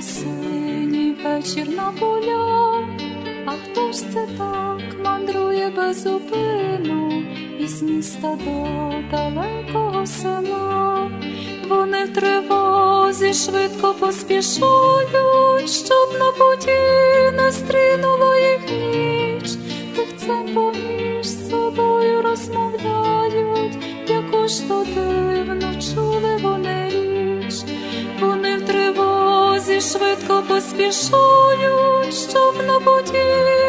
осінній вечір на поля, а хто ж це так мандрує без зупину? Із міста до далекого села? Вони в тривозі швидко поспішають, щоб на путі не стрінуло їх ніч, поспішають, щоб на путі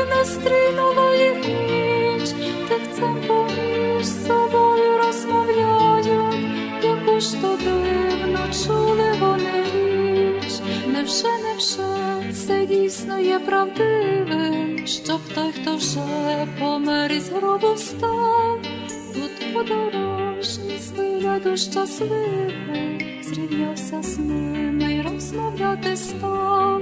не стрінуло їх ніч, тихцем поміж собою розмовляють, яку ж то дивно чули вони річ. Невже, невже це дійсно є правдивим, щоб той, хто вже помер із гробу встав, тут подорожній з щасливий, зрівнявся з ними й розмовляти став.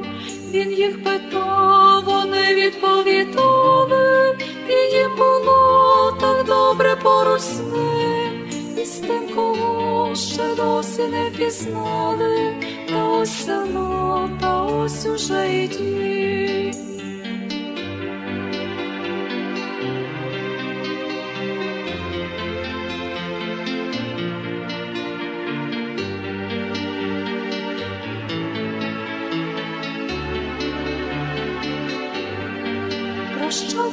Він їх питав, вони відповідали, і їм було так добре поруч з ним, і з тим, кого ще досі не пізнали, та ось село, та ось уже й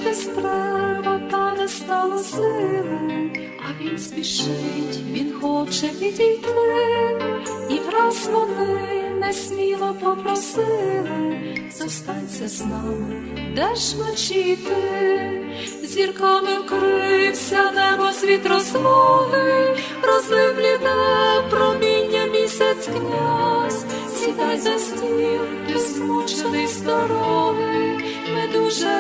Прощатись треба, та не стало сили, а він спішить, він хоче відійти, і враз вони несміло попросили, зостанься з нами, де ж вночі йти, зірками вкрився небо світ розлоги, розлив бліде проміння місяць князь, сідай за стіл, ти змучений з дороги, ми дуже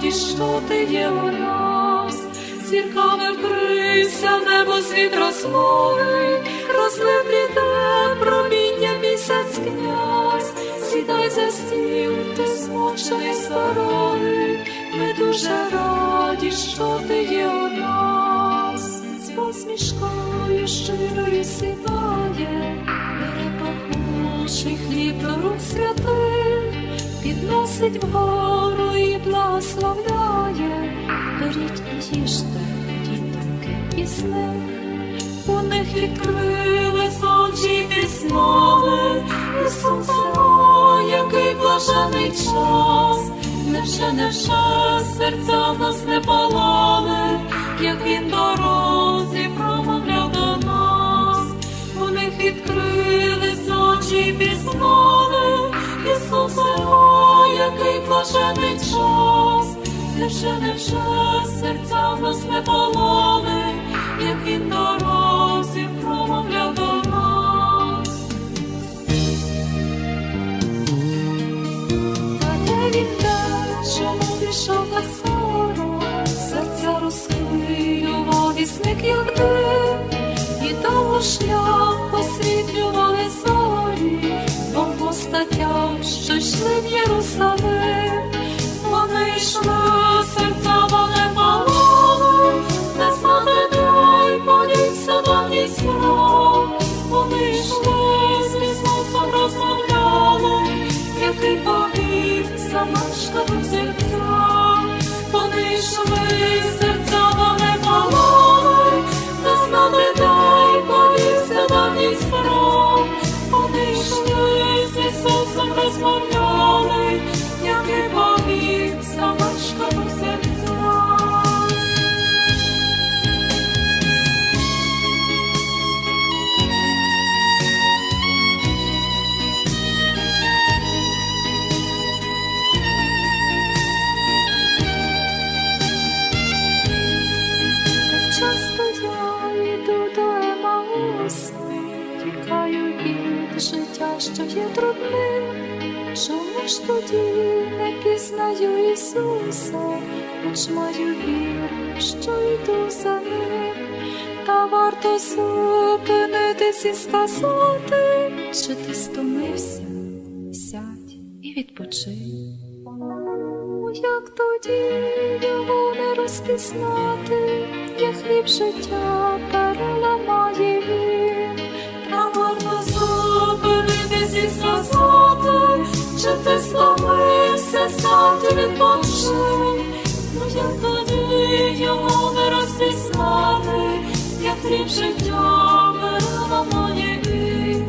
раді, що ти є у нас, зірками вкрився небо світ розлоги, розлив бліде проміння місяць князь, сідай за стіл, ти змучений з дороги, ми дуже раді, що ти є у нас, з посмішкою щирою сідає, підносить вгору і благословляє, беріть і їжте, із них. У них відкрились очі пізнали, Ісус, о, який блажений час, невже, невже серця в нас не палали, як він дорозі промовляв до нас, у них відкрились очі пізнали, Ісус, о, який не час, невже, час, серця в нас не палали, що є трудним. Чому ж тоді не пізнаю Ісуса, хоч маю віру, що йду за ним, та варто зупинитись і сказати, чи ти стомився, сядь і відпочинь. Як тоді його не розпізнати, я хліб життя переламає життя бере на ніби,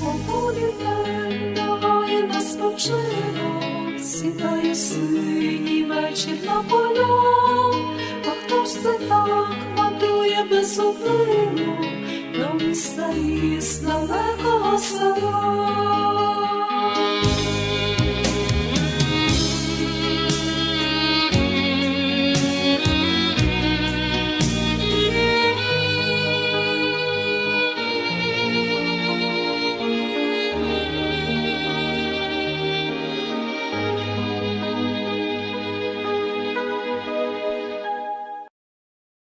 по полі на спочинок, сідає синій вечір на поля, а хто ж це так мандрує без зупину до міста із далекого села.